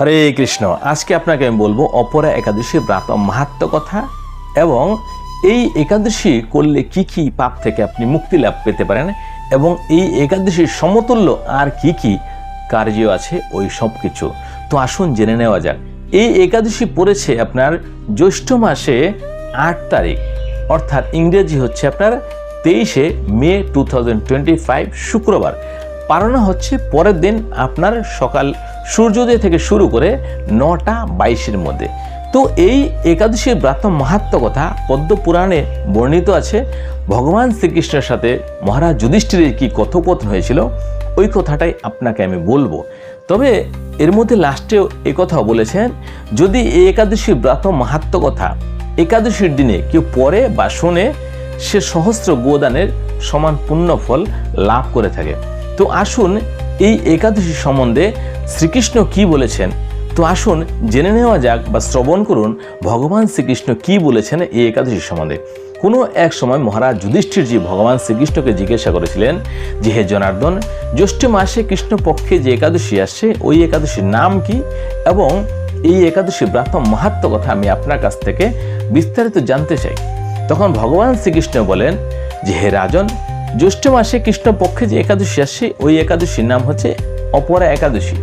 হরে কৃষ্ণ, আজকে আপনাকে আমি বলব অপরা একাদশী ব্রাত মাহাত্ম কথা এবং এই একাদশী করলে কি কি পাপ থেকে আপনি মুক্তি লাভ পেতে পারেন এবং এই একাদশীর সমতুল্য আর কি কি কার্য আছে, ওই সব কিছু। তো আসুন জেনে নেওয়া যাক। এই একাদশী পড়েছে আপনার জ্যৈষ্ঠ মাসে আট তারিখ, অর্থাৎ ইংরেজি হচ্ছে আপনার তেইশে মে টু শুক্রবার। পালনা হচ্ছে পরের দিন আপনার সকাল সূর্যোদয় থেকে শুরু করে নটা বাইশের মধ্যে। তো এই একাদশীর ব্রাত মাহাত্ম কথা পদ্ম পুরাণে বর্ণিত আছে। ভগবান শ্রীকৃষ্ণের সাথে মহারাজ যুধিষ্ঠিরের কি কথোপকথন হয়েছিল, ওই কথাটাই আপনাকে আমি বলব। তবে এর মধ্যে লাস্টেও এ কথাও বলেছেন, যদি এই একাদশীর ব্রাত মাহাত্ম কথা একাদশীর দিনে কেউ পড়ে বা শোনে, সে সহস্র গোদানের সমান পুণ্য ফল লাভ করে থাকে। তো আসুন এই একাদশী সম্বন্ধে শ্রীকৃষ্ণ কি বলেছেন? তো আসুন জেনে নেওয়া যাক বা শ্রবণ করুন ভগবান শ্রীকৃষ্ণ কি বলেছেন এই একাদশী সম্বন্ধে। কোনো এক সময় মহারাজ যুধিষ্ঠিরজি ভগবান শ্রীকৃষ্ণকে জিজ্ঞাসা করেছিলেন যে, হে জনার্দন, জ্যৈষ্ঠ মাসে কৃষ্ণ পক্ষে যে একাদশী আসছে, ওই একাদশীর নাম কি? এবং এই একাদশী ব্রাত মাহাত্ম কথা আমি আপনার কাছ থেকে বিস্তারিত জানতে চাই। তখন ভগবান শ্রীকৃষ্ণ বলেন যে, হে রাজন জ্যৈষ্ঠ মাসে কৃষ্ণ পক্ষে যে একাদশী আসছে ওই একাদশীর নাম হচ্ছে অপরা একাদশী।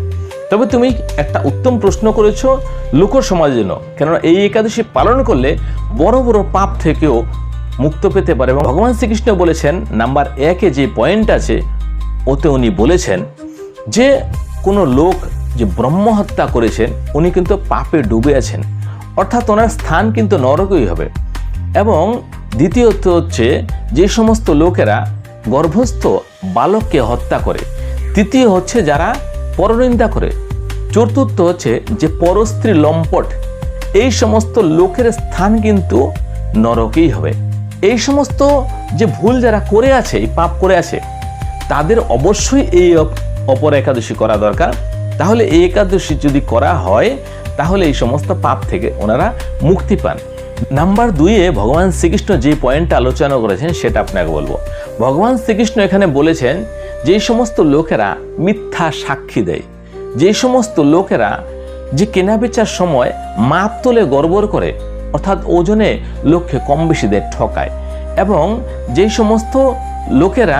তবে তুমি একটা উত্তম প্রশ্ন করেছ লোক সমাজের জন্য কেননা এই একাদশী পালন করলে বড় বড় পাপ থেকেও মুক্ত পেতে পারে এবং ভগবান শ্রীকৃষ্ণ বলেছেন, নাম্বার একে যে পয়েন্ট আছে, ওতে উনি বলেছেন যে কোনো লোক যে ব্রহ্ম হত্যা করেছেন, উনি কিন্তু পাপে ডুবে আছেন। অর্থাৎ ওনার স্থান কিন্তু নরকই হবে। এবং দ্বিতীয়ত হচ্ছে, যে সমস্ত লোকেরা গর্ভস্থ বালককে হত্যা করে। তৃতীয় হচ্ছে যারা পরনিন্দা করে। চতুর্থ হচ্ছে যে পরস্ত্রী লম্পট। এই সমস্ত লোকের স্থান কিন্তু নরকেই হবে। এই সমস্ত যে ভুল যারা করে আছে, এই পাপ করে আছে, তাদের অবশ্যই এই অপর একাদশী করা দরকার। তাহলে এই একাদশী যদি করা হয়, তাহলে এই সমস্ত পাপ থেকে ওনারা মুক্তি পান। নাম্বার দুইয়ে ভগবান শ্রীকৃষ্ণ যে পয়েন্টটা আলোচনা করেছেন, সেটা আপনাকে বলব। ভগবান শ্রীকৃষ্ণ এখানে বলেছেন, যে সমস্ত লোকেরা মিথ্যা সাক্ষী দেয়। যে সমস্ত লোকেরা যে কেনাবেচার সময় মাপ তোলে গড়বড় করে, অর্থাৎ ওজনে লক্ষ্যে কম বেশি দেয় ঠকায়। এবং যে সমস্ত লোকেরা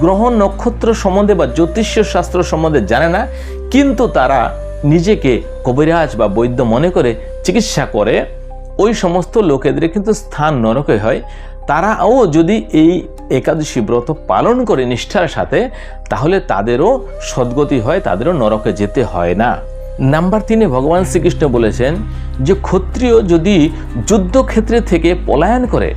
গ্রহ নক্ষত্র সম্বন্ধে বা জ্যোতিষ শাস্ত্র সম্বন্ধে জানে না, কিন্তু তারা নিজেকে কবিরাজ বা বৈদ্য মনে করে চিকিৎসা করে ওই সমস্ত লোকেদের কিন্তু স্থান নরকে হয়। তারাও যদি এই একাদশী ব্রত পালন করে নিষ্ঠার সাথে, তাহলে তাদেরও সদ্গতি হয়, তাদেরও নরকে যেতে হয় না। নাম্বার তিনে ভগবান শ্রীকৃষ্ণ বলেছেন যে, ক্ষত্রিয় যদি যুদ্ধক্ষেত্রে থেকে পলায়ন করে,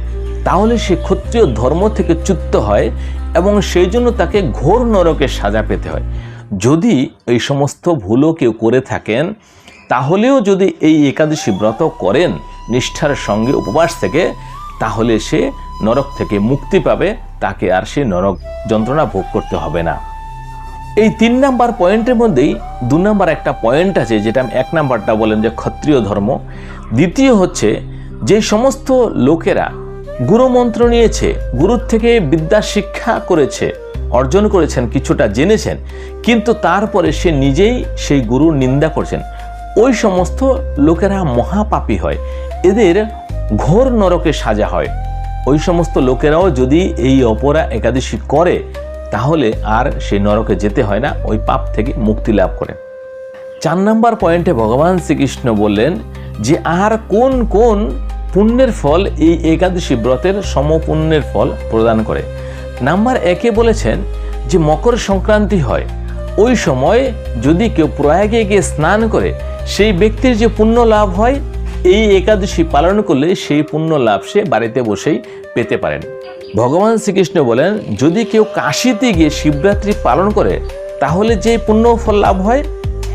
তাহলে সে ক্ষত্রিয় ধর্ম থেকে চ্যুত হয় এবং সেই জন্য তাকে ঘোর নরকে সাজা পেতে হয়। যদি এই সমস্ত ভুলও কেউ করে থাকেন, তাহলেও যদি এই একাদশী ব্রত করেন নিষ্ঠার সঙ্গে উপবাস থেকে, তাহলে সে নরক থেকে মুক্তি পাবে, তাকে আর সে নরক যন্ত্রণা ভোগ করতে হবে না। এই তিন নাম্বার পয়েন্টের মধ্যেই দু নাম্বার একটা পয়েন্ট আছে, যেটা আমি এক নাম্বারটা বলেন যে ক্ষত্রিয় ধর্ম। দ্বিতীয় হচ্ছে, যে সমস্ত লোকেরা গুরুমন্ত্র নিয়েছে গুরুর থেকে বিদ্যা শিক্ষা করেছে, অর্জন করেছেন, কিছুটা জেনেছেন, কিন্তু তারপরে সে নিজেই সেই গুরুর নিন্দা করছেন। ওই সমস্ত লোকেরা মহাপাপী হয়। এদের ঘোর নরকে সাজা হয়। ওই সমস্ত লোকেরাও যদি এই অপরা একাদশী করে, তাহলে আর সেই নরকে যেতে হয় না, ওই পাপ থেকে মুক্তি লাভ করে। চার নম্বর পয়েন্টে ভগবান শ্রীকৃষ্ণ বললেন যে, আর কোন কোন পুণ্যের ফল এই একাদশী ব্রতের সমপুণ্যের ফল প্রদান করে। নাম্বার একে বলেছেন যে, মকর সংক্রান্তি হয়। ওই সময় যদি কেউ প্রয়াগে গিয়ে স্নান করে, সেই ব্যক্তির যে পুণ্য লাভ হয় এই একাদশী পালন করলে সেই পুণ্য লাভ সে বাড়িতে বসেই পেতে পারেন। ভগবান শ্রীকৃষ্ণ বলেন, যদি কেউ কাশিতে গিয়ে শিবরাত্রি পালন করে, তাহলে যে পুণ্য ফল লাভ হয়,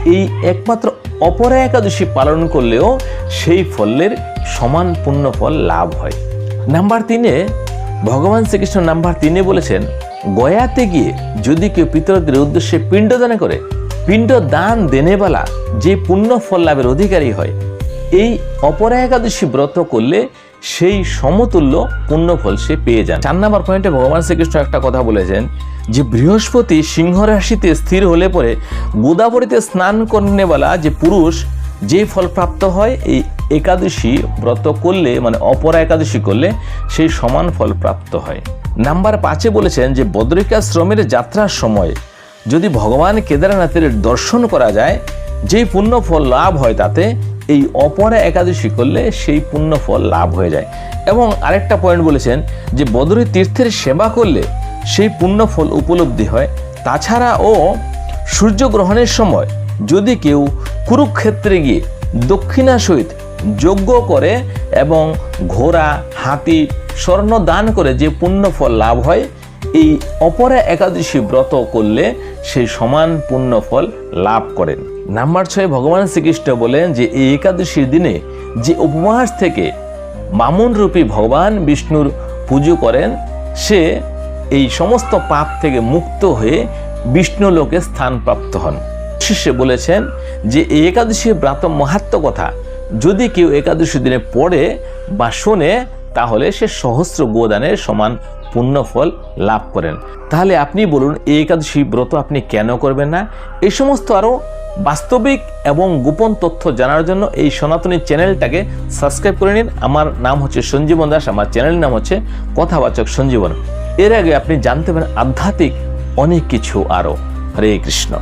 এই একমাত্র অপরা একাদশী পালন করলেও সেই ফলের সমান পুণ্য ফল লাভ হয়। নাম্বার তিনে, ভগবান শ্রীকৃষ্ণ নাম্বার তিনে বলেছেন, গয়াতে গিয়ে যদি কেউ পিতরদের উদ্দেশ্যে পিণ্ডদান করে, পিণ্ড দান দেনেবালা যে পুণ্য ফল লাভের অধিকারী হয় এই অপরা একাদশী ব্রত করলে সেই সমতুল্য পুণ্যফল সে পেয়ে যান। চার নাম্বার পয়েন্টে ভগবান শ্রীকৃষ্ণ একটা কথা বলেছেন যে, বৃহস্পতি সিংহ রাশিতে স্থির হলে পরে গোদাবরীতে স্নান করনেওয়ালা যে পুরুষ যে ফল প্রাপ্ত হয়, এই একাদশী ব্রত করলে মানে অপরা একাদশী করলে সেই সমান ফল প্রাপ্ত হয়। নাম্বার পাঁচে বলেছেন যে, বদ্রিকাশ্রমের যাত্রার সময় যদি ভগবান কেদারনাথের দর্শন করা যায়, যেই পুণ্য ফল লাভ হয় তাতে এই অপরা একাদশী করলে সেই পুণ্য ফল লাভ হয়ে যায়। এবং আরেকটা পয়েন্ট বলেছেন যে, বদরী তীর্থের সেবা করলে সেই পুণ্য ফল উপলব্ধি হয়। তাছাড়া ও সূর্যগ্রহণের সময় যদি কেউ কুরুক্ষেত্রে গিয়ে দক্ষিণা সহিত যজ্ঞ করে এবং ঘোড়া, হাতি, স্বর্ণ দান করে যে পুণ্য ফল লাভ হয় এই অপরা একাদশী ব্রত করলে সেই সমান পুণ্য ফল লাভ করেন। নাম্বার ছয়, ভগবান শ্রীকৃষ্ণ বলেন যে এই একাদশীর দিনে যে উপবাস থেকে বামন রূপী ভগবান বিষ্ণুর পুজো করেন, সে এই সমস্ত পাপ থেকে মুক্ত হয়ে বিষ্ণু লোকে স্থান প্রাপ্ত হন। শিষ্যে বলেছেন যে এই একাদশী ব্রাত মাহাত্ম কথা। যদি কেউ একাদশী দিনে পড়ে বা শোনে, তাহলে সে সহস্র গোদানের সমান পুণ্যফল লাভ করেন। তাহলে আপনি বলুন এই একাদশী ব্রত আপনি কেন করবেন না? এই সমস্ত আরও বাস্তবিক এবং গোপন তথ্য জানার জন্য এই সনাতনী চ্যানেলটাকে সাবস্ক্রাইব করে নিন। আমার নাম হচ্ছে সঞ্জীবন দাস, আমার চ্যানেলের নাম হচ্ছে কথাবাচক সঞ্জীবন। এর আগে আপনি জানতে পারেন আধ্যাত্মিক অনেক কিছু আরও। হরে কৃষ্ণ।